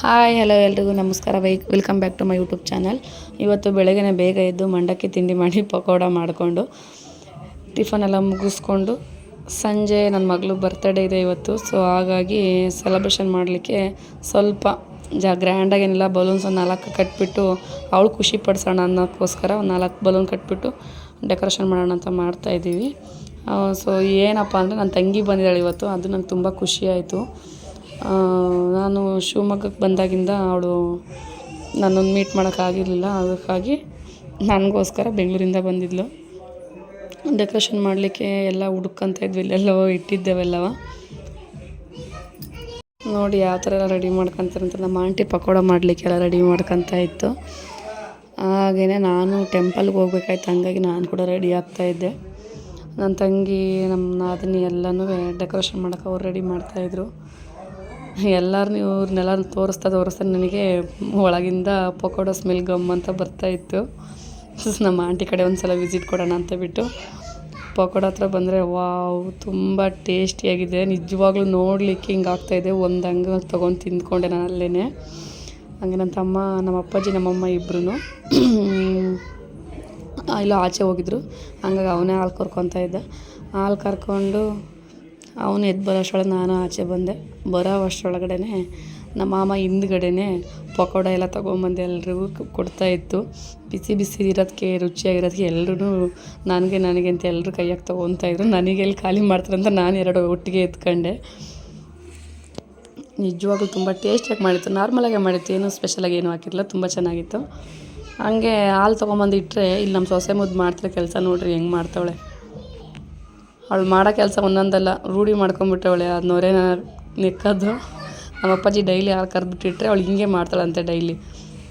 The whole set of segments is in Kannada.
ಹಾಯ್, ಹಲೋ ಎಲ್ರಿಗೂ ನಮಸ್ಕಾರ. Y welcome back to my YouTube channel. ಇವತ್ತು ಬೆಳಗ್ಗೆ ಬೇಗ ಎದ್ದು ಮಂಡಕ್ಕಿ ತಿಂಡಿ ಮಾಡಿ ಪಕೋಡ ಮಾಡಿಕೊಂಡು, ಟಿಫನ್ ಎಲ್ಲ ಮುಗಿಸ್ಕೊಂಡು, ಸಂಜೆ ನನ್ನ ಮಗಳು ಬರ್ತಡೇ ಇದೆ ಇವತ್ತು ಸೊ ಹಾಗಾಗಿ ಸೆಲೆಬ್ರೇಷನ್ ಮಾಡಲಿಕ್ಕೆ ಸ್ವಲ್ಪ ಜ ಗ್ರ್ಯಾಂಡಾಗೇನಿಲ್ಲ ಬಲೂನ್ಸ್ ಒಂದು ನಾಲ್ಕು ಕಟ್ಬಿಟ್ಟು, ಅವಳು ಖುಷಿ ಪಡಿಸೋಣ ಅನ್ನೋಕ್ಕೋಸ್ಕರ ಒಂದು ನಾಲ್ಕು ಬಲೂನ್ ಕಟ್ಬಿಟ್ಟು ಡೆಕೋರೇಷನ್ ಮಾಡೋಣ ಅಂತ ಮಾಡ್ತಾಯಿದ್ದೀವಿ ಸೊ ಏನಪ್ಪ ಅಂದರೆ ನನ್ನ ತಂಗಿ ಬಂದಿದ್ದಾಳೆ ಇವತ್ತು, ಅದು ನಂಗೆ ತುಂಬ ಖುಷಿಯಾಯಿತು ನಾನು ಶಿವಮೊಗ್ಗಕ್ಕೆ ಬಂದಾಗಿಂದ ಅವಳು ನನ್ನನ್ನು ಮೀಟ್ ಮಾಡೋಕ್ಕಾಗಿರಲಿಲ್ಲ. ಅದಕ್ಕಾಗಿ ನನಗೋಸ್ಕರ ಬೆಂಗಳೂರಿಂದ ಬಂದಿದ್ಲು. ಡೆಕೋರೇಷನ್ ಮಾಡಲಿಕ್ಕೆ ಎಲ್ಲ ಹುಡುಕಂತ ಇದ್ವಿ. ಇಲ್ಲೆಲ್ಲವೋ ಇಟ್ಟಿದ್ದೇವೆಲ್ಲವ. ನೋಡಿ ಯಾವ ಥರ ಎಲ್ಲ ರೆಡಿ ಮಾಡ್ಕೊತಾರೆ ಅಂತ. ನಮ್ಮ ಆಂಟಿ ಪಕೋಡ ಮಾಡಲಿಕ್ಕೆಲ್ಲ ರೆಡಿ ಮಾಡ್ಕೊತ ಇತ್ತು. ಹಾಗೆಯೇ ನಾನು ಟೆಂಪಲ್ಗೆ ಹೋಗ್ಬೇಕಾಯ್ತು. ಹಂಗಾಗಿ ನಾನು ಕೂಡ ರೆಡಿ ಆಗ್ತಾಯಿದ್ದೆ ನನ್ನ ತಂಗಿ, ನಮ್ಮ ನಾದಿನಿ ಎಲ್ಲನೂ ಡೆಕೋರೇಷನ್ ಮಾಡೋಕೆ ಅವ್ರು ರೆಡಿ ಮಾಡ್ತಾಯಿದ್ರು ಎಲ್ಲರನ್ನೂ ಇವ್ರನ್ನೆಲ್ಲ ತೋರಿಸ್ತಾ ತೋರಿಸ್ತಾ ನನಗೆ ಒಳಗಿಂದ ಪಕೋಡ ಸ್ಮೆಲ್ ಗಮ್ ಅಂತ ಬರ್ತಾಯಿತ್ತು ನಮ್ಮ ಆಂಟಿ ಕಡೆ ಒಂದು ಸಲ ವಿಸಿಟ್ ಕೊಡೋಣ ಅಂತ ಬಿಟ್ಟು ಪಕೋಡ ಹತ್ರ ಬಂದರೆ ವಾವ್, ತುಂಬ ಟೇಸ್ಟಿಯಾಗಿದೆ ನಿಜವಾಗ್ಲೂ ನೋಡಲಿಕ್ಕೆ ಹಿಂಗೆ ಆಗ್ತಾಯಿದೆ ಒಂದು ಹಂಗೆ ತೊಗೊಂಡು ತಿಂದ್ಕೊಂಡೆ ನಾನು ಅಲ್ಲೇ ಹಂಗೆ ನನ್ನ ತಮ್ಮ, ನಮ್ಮ ಅಪ್ಪಾಜಿ, ನಮ್ಮಮ್ಮ ಇಬ್ಬರೂ ಇಲ್ಲ ಆಚೆ ಹೋಗಿದ್ರು. ಹಂಗಾಗಿ ಅವನೇ ಹಾಲು ಕರ್ಕೊತಾ ಇದ್ದ. ಹಾಲು ಕರ್ಕೊಂಡು ಅವನು ಎದ್ದು ಬರೋಷ್ಟೊಳಗೆ ನಾನು ಆಚೆ ಬಂದೆ. ಬರೋ ಅಷ್ಟರೊಳಗಡೆ ನಮ್ಮ ಮಾಮ ಹಿಂದ್ಗಡೆನೇ ಪಕೋಡ ಎಲ್ಲ ತೊಗೊಂಬಂದು ಎಲ್ರಿಗೂ ಕೊಡ್ತಾಯಿತ್ತು ಬಿಸಿ ಬಿಸಿ ಇರೋದಕ್ಕೆ ರುಚಿಯಾಗಿರೋದಕ್ಕೆ ಎಲ್ಲರೂ ನನಗೆ ನನಗೆ ಅಂತ ಎಲ್ಲರೂ ಕೈಯಾಗೆ ತೊಗೊತಾಯಿದ್ರು ನನಗೆ ಎಲ್ಲಿ ಖಾಲಿ ಮಾಡ್ತಾರೆ ಅಂತ ನಾನು ಎರಡು ಒಟ್ಟಿಗೆ ಎತ್ಕೊಂಡೆ. ನಿಜವಾಗ್ಲೂ ತುಂಬ ಟೇಸ್ಟಿಯಾಗಿ ಮಾಡಿತ್ತು. ನಾರ್ಮಲಾಗೆ ಮಾಡಿತ್ತು. ಏನು ಸ್ಪೆಷಲಾಗಿ ಏನು ಹಾಕಿರಲಿಲ್ಲ. ತುಂಬ ಚೆನ್ನಾಗಿತ್ತು. ಹಂಗೆ ಹಾಲು ತೊಗೊಂಬಂದು ಇಟ್ಟರೆ ಇಲ್ಲಿ ನಮ್ಮ ಸೊಸೆ ಮುದ್ದು ಮಾಡ್ತಾರೆ ಕೆಲಸ ನೋಡ್ರಿ ಹೆಂಗೆ ಮಾಡ್ತಾವಳೆ ಅವಳು ಮಾಡೋ ಕೆಲಸ ಒಂದೊಂದಲ್ಲ, ರೂಢಿ ಮಾಡ್ಕೊಂಬಿಟ್ಟವಳೆ ಅದು ನೊರೆನ ನೆಕ್ಕೋದು ನಮ್ಮ ಅಪ್ಪಾಜಿ ಡೈಲಿ ಹಾಲು ಕರೆದ್ಬಿಟ್ಟಿಟ್ರೆ ಅವಳು ಹಿಂಗೆ ಮಾಡ್ತಾಳಂತೆ ಡೈಲಿ.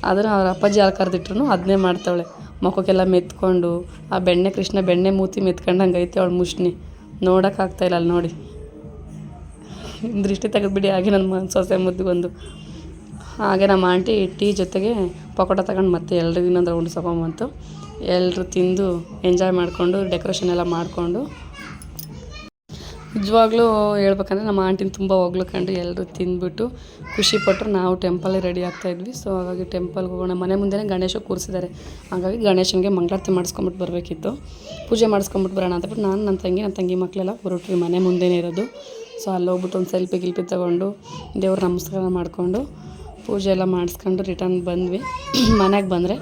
ಆದರೆ ಅವ್ರ ಅಪ್ಪಾಜಿ ಹಾಲು ಕರೆದಿಟ್ರು ಅದನ್ನೇ ಮಾಡ್ತಾಳೆ. ಮುಖಕ್ಕೆಲ್ಲ ಮೆತ್ಕೊಂಡು, ಆ ಬೆಣ್ಣೆ ಕೃಷ್ಣ ಬೆಣ್ಣೆ ಮೂತಿ ಮೆತ್ಕೊಂಡಂಗೆ ಐತೆ ಅವಳು ಮುಷ್ಣಿ. ನೋಡೋಕ್ಕಾಗ್ತಾಯಿಲ್ಲ ಅಲ್ಲಿ ನೋಡಿ. ದೃಷ್ಟಿ ತೆಗೆದುಬಿಡಿ, ಹಾಗೆ ನನ್ನ ಸೊಸೆ ಬಂದು. ಹಾಗೆ ನಮ್ಮ ಆಂಟಿ ಟೀ ಜೊತೆಗೆ ಪಕೋಟ ತಗೊಂಡು ಮತ್ತೆ ಎಲ್ರಿಗೂ ಇನ್ನೊಂದು ರೌಂಡ್ ಸಕೊಂಬಂತು ಎಲ್ಲರೂ ತಿಂದು, ಎಂಜಾಯ್ ಮಾಡಿಕೊಂಡು, ಡೆಕೋರೇಷನ್ ಎಲ್ಲ ಮಾಡಿಕೊಂಡು ನಿಜವಾಗ್ಲೂ ಹೇಳ್ಬೇಕಂದ್ರೆ ನಮ್ಮ ಆಂಟಿನ ತುಂಬ ಹೊಗ್ಳ್ಕೊಂಡು ಎಲ್ಲರೂ ತಿಂದ್ಬಿಟ್ಟು ಖುಷಿಪಟ್ಟರು ನಾವು ಟೆಂಪಲ್ಲೇ ರೆಡಿ ಆಗ್ತಾಯಿದ್ವಿ ಸೊ ಹಾಗಾಗಿ ಟೆಂಪಲ್ಗೆ ಹೋಗೋಣ. ಮನೆ ಮುಂದೆನೇ ಗಣೇಶ ಕೂರಿಸಿದ್ದಾರೆ. ಹಾಗಾಗಿ ಗಣೇಶನಿಗೆ ಮಂಗಳಾರತಿ ಮಾಡಿಸ್ಕೊಂಬಿಟ್ಟು ಬರಬೇಕಿತ್ತು. ಪೂಜೆ ಮಾಡಿಸ್ಕೊಂಬಿಟ್ಟು ಬರೋಣ ಅಂತಬಿಟ್ಟು ನಾನು, ನನ್ನ ತಂಗಿ ನನ್ನ ತಂಗಿ ಮಕ್ಕಳೆಲ್ಲ ಹೊರಟ್ವಿ ಮನೆ ಮುಂದೆನೇ ಇರೋದು. ಸೊ ಅಲ್ಲಿ ಹೋಗ್ಬಿಟ್ಟು ಒಂದು ಸೆಲ್ಫಿ ಗಿಲ್ಪಿ ತೊಗೊಂಡು ದೇವ್ರ ನಮಸ್ಕಾರ ಮಾಡಿಕೊಂಡು ಪೂಜೆ ಎಲ್ಲ ಮಾಡಿಸ್ಕೊಂಡು ರಿಟರ್ನ್ ಬಂದ್ವಿ. ಮನೆಗೆ ಬಂದರೆ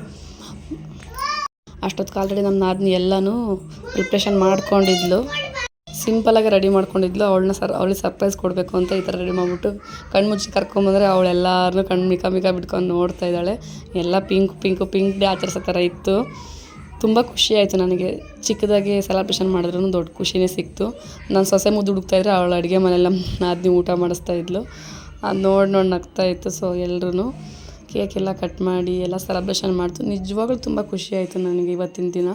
ಅಷ್ಟೊತ್ತು ಆಲ್ರೆಡಿ ನಮ್ಮ ನಾದಿನಿ ಎಲ್ಲನೂ ಪ್ರಿಪ್ರೇಷನ್ ಮಾಡ್ಕೊಂಡಿದ್ಲು. ಸಿಂಪಲಾಗಿ ರೆಡಿ ಮಾಡ್ಕೊಂಡಿದ್ಲು. ಅವಳನ್ನ ಸರ್, ಅವಳಿಗೆ ಸರ್ಪ್ರೈಸ್ ಕೊಡಬೇಕು ಅಂತ ಈ ಥರ ರೆಡಿ ಮಾಡಿಬಿಟ್ಟು ಕಣ್ಣು ಮುಚ್ಚಿ ಕರ್ಕೊಂಬಂದರೆ ಅವಳೆಲ್ಲರನ್ನೂ ಕಣ್ಣು ಮಿಕ ಮಿಕ ಬಿಟ್ಕೊಂಡು ನೋಡ್ತಾ ಇದ್ದಾಳೆ. ಎಲ್ಲ ಪಿಂಕ್, ಪಿಂಕು, ಪಿಂಕ್ ಡೇ ಆಚರಿಸೋ ಥರ ಇತ್ತು. ತುಂಬ ಖುಷಿ ಆಯಿತು ನನಗೆ. ಚಿಕ್ಕದಾಗಿ ಸೆಲೆಬ್ರೇಷನ್ ಮಾಡಿದ್ರೂ ದೊಡ್ಡ ಖುಷಿನೇ ಸಿಕ್ತು. ನಾನು ಸೊಸೆ ಮುದ್ದು ಹುಡುಕ್ತಾಯಿದ್ರೆ ಅವಳು ಅಡುಗೆ ಮನೆಯಲ್ಲ ನಾದಿನಿ ಊಟ ಮಾಡಿಸ್ತಾ ಇದ್ಲು. ಅದು ನೋಡಿ ನೋಡಿ ನಗ್ತಾ ಇತ್ತು ಸೊ ಎಲ್ಲರೂ ಕೇಕ್ ಎಲ್ಲ ಕಟ್ ಮಾಡಿ, ಎಲ್ಲ ಸೆಲೆಬ್ರೇಷನ್ ಮಾಡ್ತು. ನಿಜವಾಗ್ಲೂ ತುಂಬ ಖುಷಿ ಆಯಿತು ನನಗೆ ಇವತ್ತಿನ ದಿನ.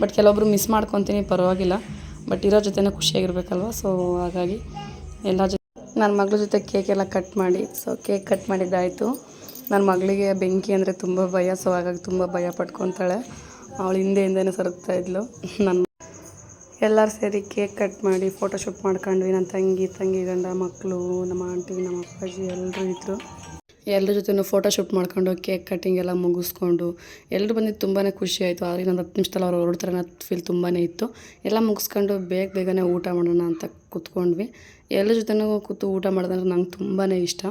ಬಟ್ ಕೆಲವೊಬ್ರು ಮಿಸ್ ಮಾಡ್ಕೊತೀನಿ, ಪರವಾಗಿಲ್ಲ. ಬಟ್ ಇರೋ ಜೊತೆನೇ ಖುಷಿಯಾಗಿರ್ಬೇಕಲ್ವ? ಸೊ ಹಾಗಾಗಿ ಎಲ್ಲ ಜೊತೆ ನನ್ನ ಮಗಳ ಜೊತೆ ಕೇಕ್ ಎಲ್ಲ ಕಟ್ ಮಾಡಿ ಸೊ ಕೇಕ್ ಕಟ್ ಮಾಡಿದ್ದಾಯಿತು. ನನ್ನ ಮಗಳಿಗೆ ಬೆಂಕಿ ಅಂದರೆ ತುಂಬ ಭಯ ಸೊ ಹಾಗಾಗಿ ತುಂಬ ಭಯ ಪಡ್ಕೊತಾಳೆ ಅವಳು ಹಿಂದೆ ಹಿಂದೆನೇ ಸರುಗ್ತಾ ಇದ್ಲು ನನ್ನ ಎಲ್ಲರೂ ಸೇರಿ ಕೇಕ್ ಕಟ್ ಮಾಡಿ ಫೋಟೋಶೂಟ್ ಮಾಡ್ಕೊಂಡ್ವಿ. ನನ್ನ ತಂಗಿ ತಂಗಿ ಗಂಡ ಮಕ್ಕಳು ನಮ್ಮ ಆಂಟಿ ನಮ್ಮ ಅಪ್ಪಾಜಿ ಎಲ್ಲರೂ ಇದ್ದರು ಎಲ್ಲರ ಜೊತೆನೂ ಫೋಟೋ ಶೂಟ್ ಮಾಡ್ಕೊಂಡು ಕೇಕ್ ಕಟ್ಟಿಂಗ್ ಎಲ್ಲ ಮುಗಿಸ್ಕೊಂಡು ಎಲ್ಲರೂ ಬಂದಿದ್ದು ತುಂಬಾ ಖುಷಿ ಆಯಿತು. ಆದರೆ ಇನ್ನೊಂದು ಹತ್ತು ನಿಮಿಷದಲ್ಲಿ ಅವ್ರು ಹೊರಡ್ತಾರೆ ಅನ್ನೋ ಫೀಲ್ ತುಂಬಾ ಇತ್ತು. ಎಲ್ಲ ಮುಗಿಸ್ಕೊಂಡು ಬೇಗ ಬೇಗನೆ ಊಟ ಮಾಡೋಣ ಅಂತ ಕೂತ್ಕೊಂಡ್ವಿ. ಎಲ್ಲರ ಜೊತೆನೂ ಕೂತು ಊಟ ಮಾಡೋದಂದ್ರೆ ನಂಗೆ ತುಂಬಾ ಇಷ್ಟ.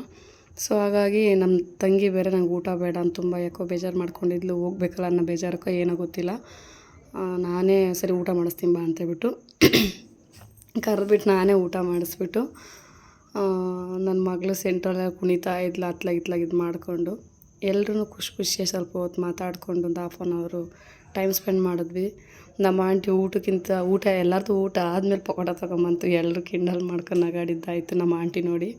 ಸೊ ಹಾಗಾಗಿ ನಮ್ಮ ತಂಗಿ ಬೇರೆ ನಂಗೆ ಊಟ ಬೇಡ ಅಂತ ತುಂಬ ಯಾಕೋ ಬೇಜಾರು ಮಾಡ್ಕೊಂಡಿದ್ಲು ಹೋಗ್ಬೇಕಲ್ಲ ಅನ್ನೋ ಬೇಜಾರಕ್ಕೋ ಏನೋ ಗೊತ್ತಿಲ್ಲ. ನಾನೇ ಸರಿ ಊಟ ಮಾಡಿಸ್ತೀನಿ ಬಾ ಅಂತೇಳ್ಬಿಟ್ಟು ಕರೆದ್ಬಿಟ್ಟು ನಾನೇ ಊಟ ಮಾಡಿಸ್ಬಿಟ್ಟು ನನ್ನ ಮಗಳು ಸೆಂಟ್ರಲ್ಲ ಕುಣಿತಾ ಇದ್ಲು, ಅತ್ಲಾಗ ಇತ್ಲಾಗ ಇದು ಮಾಡಿಕೊಂಡು. ಎಲ್ಲರೂ ಖುಷಿ ಖುಷಿಯಾಗಿ ಸ್ವಲ್ಪ ಹೊತ್ತು ಮಾತಾಡ್ಕೊಂಡು ಒಂದು half an hour time spend ಮಾಡಿದ್ವಿ. ನಮ್ಮ ಆಂಟಿ ಊಟಕ್ಕಿಂತ ಊಟ, ಎಲ್ಲರದು ಊಟ ಆದಮೇಲೆ ಪಕೋಡ ತೊಗೊಂಬಂತು ಎಲ್ಲರೂ ಕಿಂಡಲ್ ಮಾಡ್ಕೊಂಡು ನಗಾಡಿದ್ದಾಯಿತು ನಮ್ಮ ಆಂಟಿ ನೋಡಿ.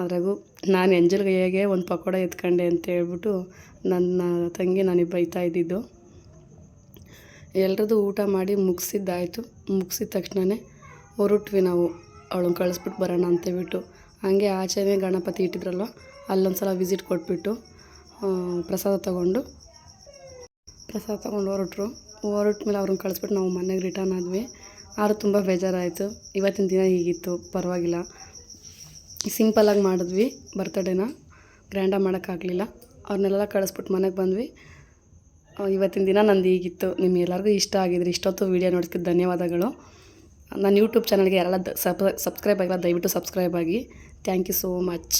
ಅದ್ರಾಗೂ ನಾನು ಎಂಜಲ್ಗೆ ಹೇಗೆ ಒಂದು ಪಕೋಡ ಎತ್ಕೊಂಡೆ ಅಂತ ಹೇಳ್ಬಿಟ್ಟು ನನ್ನ ತಂಗಿ ನನಗೆ ಬೈತಾ ಇದ್ದಿದ್ದು. ಎಲ್ಲರದು ಊಟ ಮಾಡಿ ಮುಗಿಸಿದ್ದಾಯಿತು. ಮುಗಿಸಿದ ತಕ್ಷಣವೇ ಹೊರಟ್ವಿ ನಾವು. ಅವಳನ್ನ ಕಳಿಸ್ಬಿಟ್ಟು ಬರೋಣ ಅಂತೇಳ್ಬಿಟ್ಟು ಹಾಗೆ ಆಚೆನೇ ಗಣಪತಿ ಇಟ್ಟಿದ್ರಲ್ವ ಅಲ್ಲೊಂದು ಸಲ ವಿಸಿಟ್ ಕೊಟ್ಬಿಟ್ಟು ಪ್ರಸಾದ ತಗೊಂಡು, ಪ್ರಸಾದ ತೊಗೊಂಡು ಹೊರಟ್ರು. ಹೊರಟ ಮೇಲೆ ಅವ್ರನ್ನ ಕಳಿಸ್ಬಿಟ್ಟು ನಾವು ಮನೆಗೆ ರಿಟರ್ನ್ ಆದ್ವಿ. ಆದರೂ ತುಂಬ ಬೇಜಾರಾಯಿತು. ಇವತ್ತಿನ ದಿನ ಹೀಗಿತ್ತು, ಪರವಾಗಿಲ್ಲ. ಸಿಂಪಲಾಗಿ ಮಾಡಿದ್ವಿ ಬರ್ತಡೇನ ಗ್ರ್ಯಾಂಡಾಗಿ ಮಾಡೋಕ್ಕಾಗಲಿಲ್ಲ. ಅವ್ರನ್ನೆಲ್ಲ ಕಳಿಸ್ಬಿಟ್ಟು ಮನೆಗೆ ಬಂದ್ವಿ. ಇವತ್ತಿನ ದಿನ ನಂದು ಹೀಗಿತ್ತು. ನಿಮ್ಗೆಲ್ಲರಿಗೂ ಇಷ್ಟ ಆಗಿದ್ರೆ ಇಷ್ಟೊತ್ತು ವೀಡಿಯೋ ನೋಡೋದಕ್ಕೆ ಧನ್ಯವಾದಗಳು. ನನ್ನ ಯೂಟ್ಯೂಬ್ ಚಾನಲ್ಗೆ ಯಾರೆಲ್ಲ ಸಬ್ ಸಬ್ಸ್ಕ್ರೈಬ್ ಆಗಿಲ್ಲ ದಯವಿಟ್ಟು ಸಬ್ಸ್ಕ್ರೈಬ್ ಆಗಿ. Thank you so much.